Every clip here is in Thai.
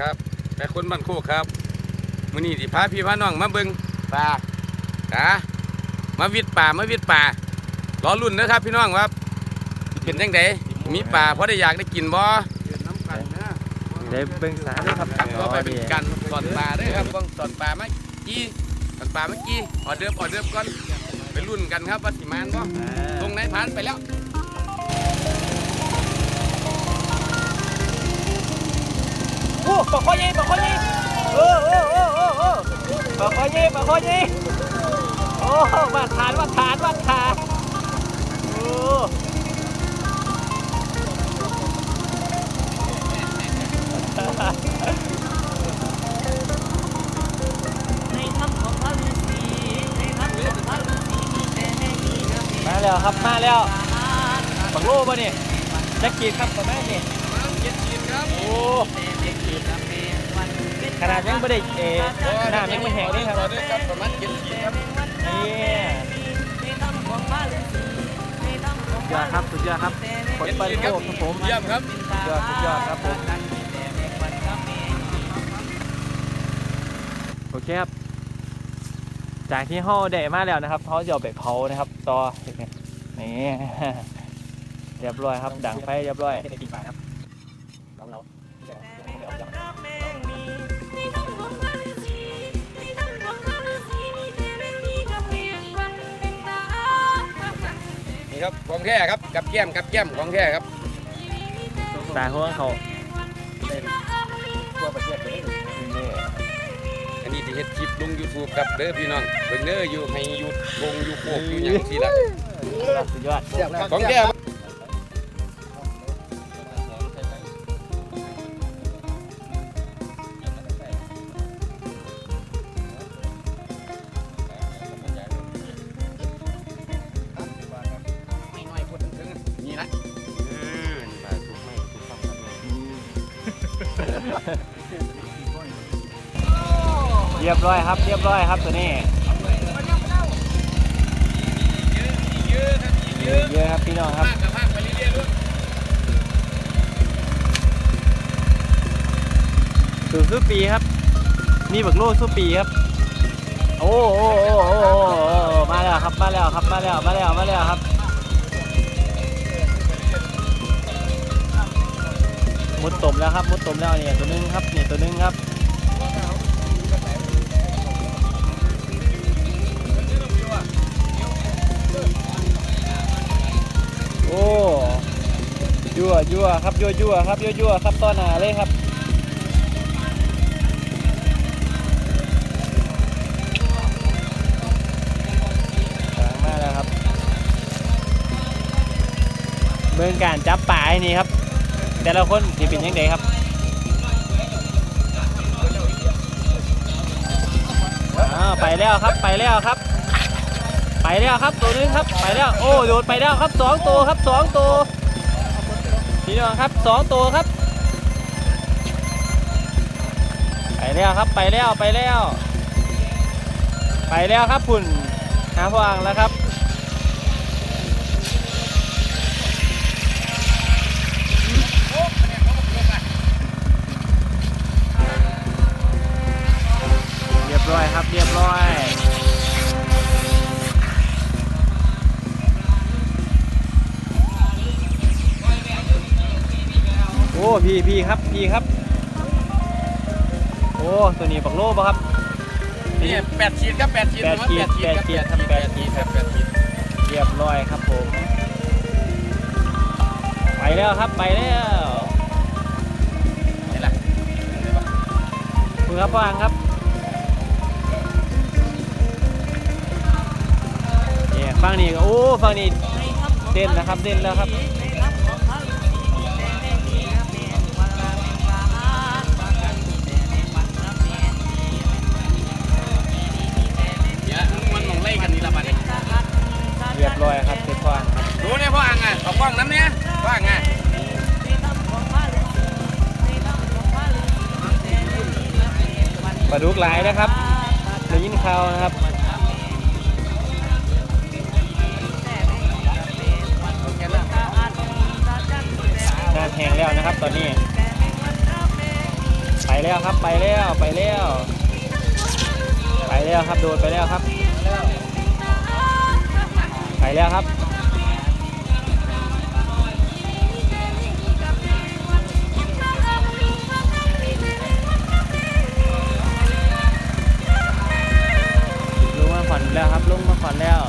ครับแต่คนบ้านโคกครับมื้อนี้สิพาพี่พาน้องมาเบิ่งปลากะมาวิดป่ามาวิดป่ารอรุ่นนะครับ พี่น้องครับสิเป็นจังไดมีป่าพอได้อยากได้กินบ่ได้เบิ่งสาด้วยครับครับก็ไปเป็นกันสอนป่าเด้อครับต้องสอนป่ามากี้สอนป่าเมื่อกี้ออเดิร์ฟออเดิร์ฟก่อนไปรุ่นกันครับว่าสิมานบ่ตรงไหนผ่านไปแล้ว อ้ปลาคอยี่ปลาคอยี่โอ้โอ้โอ้โอ้โอ้ปลาคอยี่ปลาคอยีโอ้วัดฐานวัดฐานวัดฐานโอ้ในถ้ำของพระฤาษีในถ้ำของพระฤาษีมีแต่แม่มีเนื้อเพมาแล้วครับมาแล้วปักโลป่ะนี่จะกีดครับประมาณนี้ ขนาดยังไม่ได้เอน้ำยังไม่แห้งนี่ครับออเดิร์ฟครับประมาณเย็ดกินครับนี่ในถ้ำของพระฤาษีในถ้ำของสุดยอดครับสุดยอดครับคนเย็ดปันกินโลครับกครับผมเยี่ยมครับสุดยอดสุดยอดครับผมกันมีแต่แม่วันกับแม่โอเคครับจากที่ห่อได้มาแล้วนะครับเขาจะเอาไปเผานะครับต่อนี่เรียบร้อยครับดังไฟเรียบร้อย นี่ครับของแท้ครับกับแก้มกับแก้มของแท้ครับตาหัวเขาทั่วประเทศเลยอันนี้ที่เฮ็ดคลิปลง YouTube ครับเด้อพี่น้องเบิ่งเด้ออยู่ให้อยู่วงอยู่โคกอยู่หยังสิล่ะสุดยอดของแท้ รียบร้อยครับ เรียบร้อยครับตัวนี้เยอะครับเยอะครับพี่น้องครับมากกับมากไปเรื่อยๆลูกสูสู้ปีครับนี่บักโลสู้ปีครับ โอ้โอ้โอ้โอ้มาแล้วครับ มาแล้วครับ มาแล้ว มาแล้ว มาแล้วครับ มุดตมแล้วครับ มุดตมแล้วเนี่ยตัวนึงครับเนี่ยตัวนึงครับ โอ้ยั่วยั่วครับยั่วยั่วครับยั่วยั่วครับต้อนหนาเลยครับกำลังมาแล้วครับเบิ่งการจับป่าให้นี่ครับ แต่ละคนที่เป็นยังไงครับอ้าวไปแล้วครับไปแล้วครับ ไปแล้วครับตัวนึงครับไปแล้วโอ้โดดไปแล้วครับสองตัวครับสองตัวพี่น้องครับสองตัวครับ ไปแล้วครับไปแล้วไปแล้ว ไปแล้วครับคุณหาพวางแล้วครับเรียบร้อยครับเรียบร้อย อ้พี่พี่ครับพี่ครับ โอ้ตัวนี้ปักโลป่ะครับ นี่แปดขีดครับแปดขีดแปดขีดครับแปดขีดครับแปดขีดครับแปดขีดเรียบร้อยครับผม ไปแล้วครับไปแล้วนี่แหละมือครับวางครับเนี่ยฟังนี่ก็โอ้ฟังนี่ในถ้ำของเด่นนะครับเด่นแล้วครับ เรียบร้อยครับเสร็จฟังครับดูเนี่ยพ่ออ่างอะเอากล้องน้ำเนี่ยพ่ออ่างอะปลาดุกหลายนะครับได้ยินข่าวนะครับงานแห้งแล้วนะครับตอนนี้ ไปแล้วครับไปแล้วไปแล้ว ไปแล้วครับโดนไปแล้วครับ ไปแล้วครับลงมาผ่อนแล้วครับลงมาผ่อนแล้ว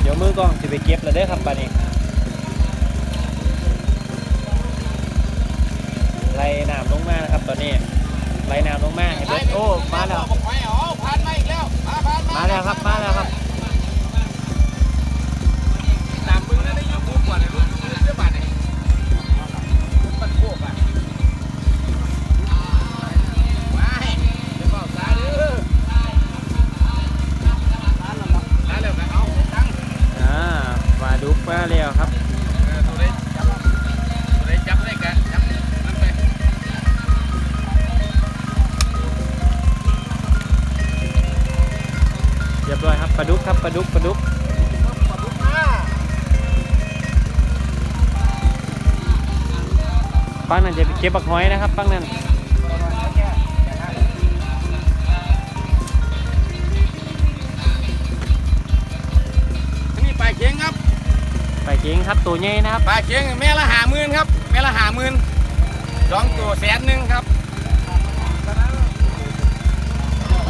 เดี๋ยวมือกล้องจะไปเก็บแล้วเด้ครับปานี้ไล่น้ำลงมานะครับตอนนี้ ไหลน้ำลงมาเห็นไหมโอ้มาแล้ว มาแล้วครับ มาแล้วครับ ลาดุกครับปลาดุกปลาดุกปังนั่นจะไปเก็บบักหอยนะครับปังนั่นนนี้ปลาเค็งครับไปเก่งครับตัวใหญ่นะครับปลาเค็งแม่ละหาหมื่นครับแม่ละหาหมื่นสองตัวแสนหนึ่งครับ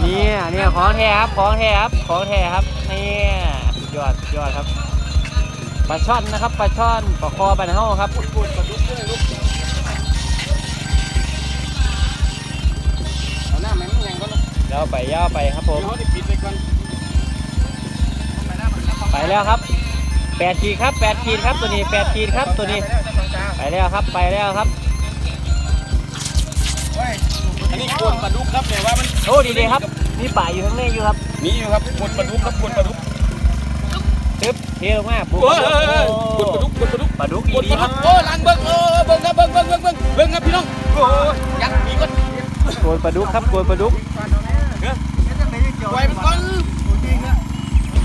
เนี่ยเนี่ยของแท้ครับของแท้ครับของแท้ครับเนี่ยสุดยอดสุดยอดครับปลาช่อนนะครับปลาช่อนปลาคอปลาเน่าครับปุ่นปลาดุกด้วยลูกเอาหน้าแม่มันยังก็ลูกยาวไปยาวไปครับผมเดี๋ยวเขาได้ปิดไปก่อนไปแล้วครับแปดขีดครับแปดขีดครับตัวนี้แปดขีดครับตัวนี้ ไปแล้วครับไปแล้วครับอันนี้กวนปลาดุกครับเนี่ยว่ามันโอ้ดีๆครับ มีป่าอยู่ข้างในอยู่ครับมีอยู่ครับกวนปลาดุกครับกวนปลาดุกตึ๊บเทลงมาปุ๊บโอ้ยกวนปลาดุกกวนปลาดุกปลาดุกกวนดีปลาคดุรับกโอ้ลังเบิ้งเออเบิ้งครับเบิ้งเบิ้งเบิ้งเบิ้งเบิ้งครับพี่น้องโอ้ยยัดมีก่อนโกนปลาดุกครับโกนปลาดุก ไว้มันก่อน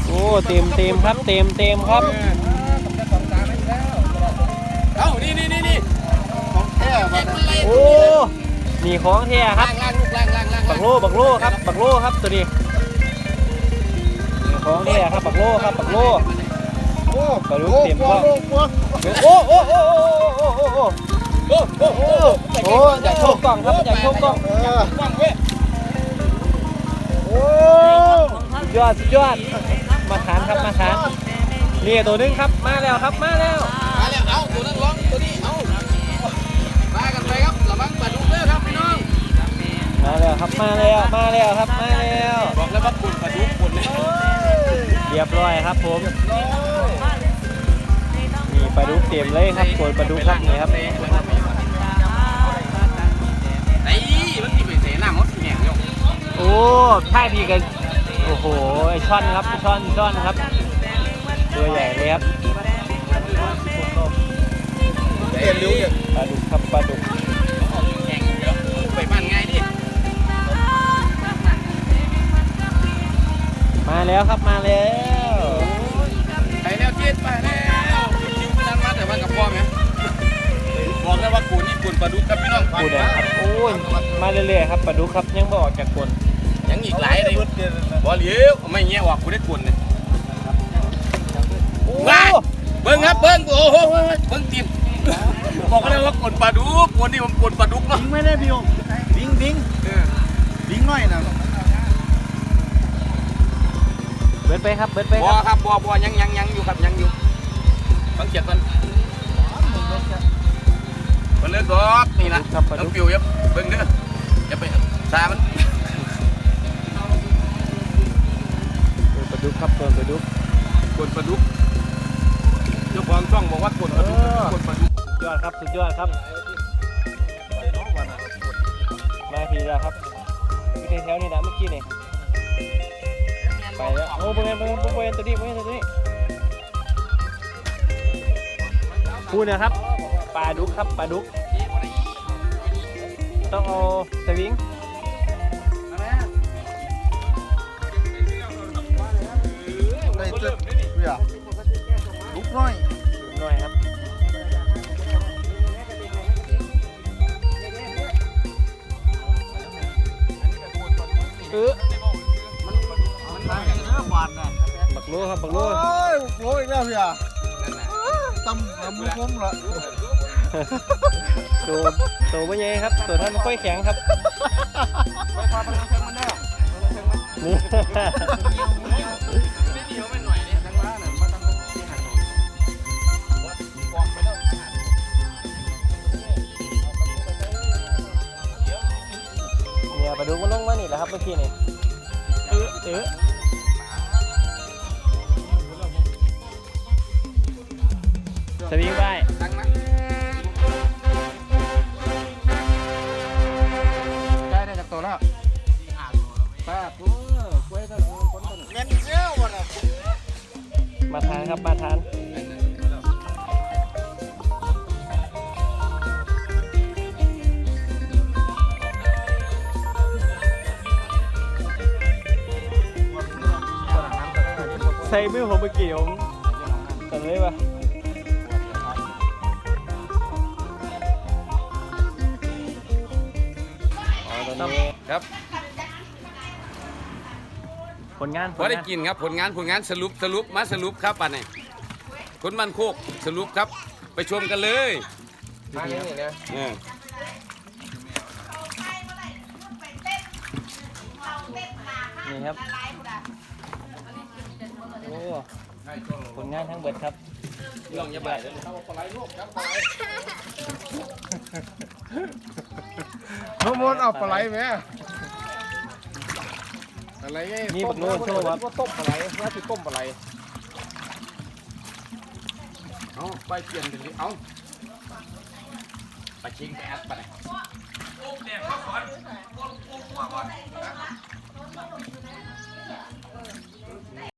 โอ้เต็มเต็มครับเต็มเต็มครับ เอ้านี่นี่นี่นี่ของแท้มาโอ้นี่ของแท้ครับล่างล่าง บักโลบักโลครับบักโลครับตัวนี้ของแท้ครับบักโลครับบักโลโอ้ปลาดุกเต็มครับโอ้โอ้โอ้โอ้โอ้โอ้โอ้โอ้โอ้โอ้อยากโชว์กล้องครับอยากโชว์กล้องโอ้ยอดยอดมาทานครับมาทานนี่ตัวนึงครับมาแล้วครับมาแล้ว มาแล้วครับมาแล้วมาแล้วครับมาแล้วบอกแล้วว่าคุณปลาดุกคุณเนี่ยเรียบร้อยครับผมนี่ปลาดุกเต็มเลยครับโกนปลาดุกครับนี่ครับไอ้มันที่ไปเสน้ำมันแห้งอยู่โอ้ท่ายดีกันโอ้โหไอช่อนครับช่อนช่อนครับตัวใหญ่เลยครับเต็มริ้วเนี่ยปลาดุกครับปลาดุก มาแล้วครับมาแล้วไปแล้วเจ็ดไปแล้วคิวไม่ทันมาแต่ว่ากับพ่อไหมบอกแล้วว่ากูนี่คุณปลาดุกครับพี่น้องพูดเลยครับโอ้ยมาเรื่อยๆครับปลาดุกครับยังบออกจากกลนยังอีกหลายเลยบ่เลียวไม่เงี้ยออกกูได้กุนเลยโอ้ว้าเบิ้งครับเบิ้งโอ้โหเบิ้งตีนบอกเลยว่ากดปลาดุกคนนี้ผมกดปลาดุกเนาะบิงไม่ได้พี่โอบิงบิงเออบิงหน่อยนะ เบิดไปครับเบิดไปบ่ครับครับบ่บ่ยังยังยังอยู่ครับยังอยู่ฟังเสียงกันมันเลิกดอกนี่นะครับปลาต้อดุงกปิวยับเบิ้งเด้ออย่าไปซามันปลาดุกครับตัวปลาดุกกดปลาดุกเจ้าของช่องบอกว่ากดปลาดุกกดปลาดุกสุดยอดครับสุดยอดครับมาทีแล้วครับอยู่ในแถวนี้นะเมื่อกี้นี่ ไปแล้วโอ้โบเวนไปเวนโบเวนตัวนี้ไปเวนตัวนี้พูดนะครับปลาดุกครับปลาดุก ต้องเอาสวิงได้เจ็บเบียลุกหน่อยหน่อยครับเออ รู้ครับบักโอ้รู้ยโอ้ยอีกแล้วพี่อะนั่นน่ะตำตำมือผมละตัวตัวไม่ใหญ่ครับ ตัวท่านไม่ค่อยแข็งครับไปพาไปเชิงมันแน่นี่ไม่เหนียวไม่หน่อยเนี่ยจังหวะน่ะมาตั้งที่หันโดนบอกไปแล้วเนี่ยปลาดุกมันลงมานี่แหละครับเมื่อกี้นี่เออเออ สวิงไปตั้งนะได้ได้จากตัวแล้วแปดตัวกล้วยตัวคนตัวแม่นเงี้ยวว่ะน่ะมาทานครับมาทานใส่มือผมเมื่อกี้ผมตัดเลยปะ ครับผลงานพอได้กินครับผลงานผลงานสรุปสรุปมาสรุปครับปันนี้คนมันโคกสรุปครับ ไปชมกันเลยอันนี้เนี่ยเออนี่ครับโอ้ผลงานทั้งเบิดครับลองอย่าไปเลยน้องมนต์เอาปลาไหลไหม อะไรไงนี่บักโน่โชว์ครับ ว่าต้มปลาไหลว่าคือต้มปลาไหลเอาไปเปลี่ยนเป็นเอาไปชิงไปแอดไปไหน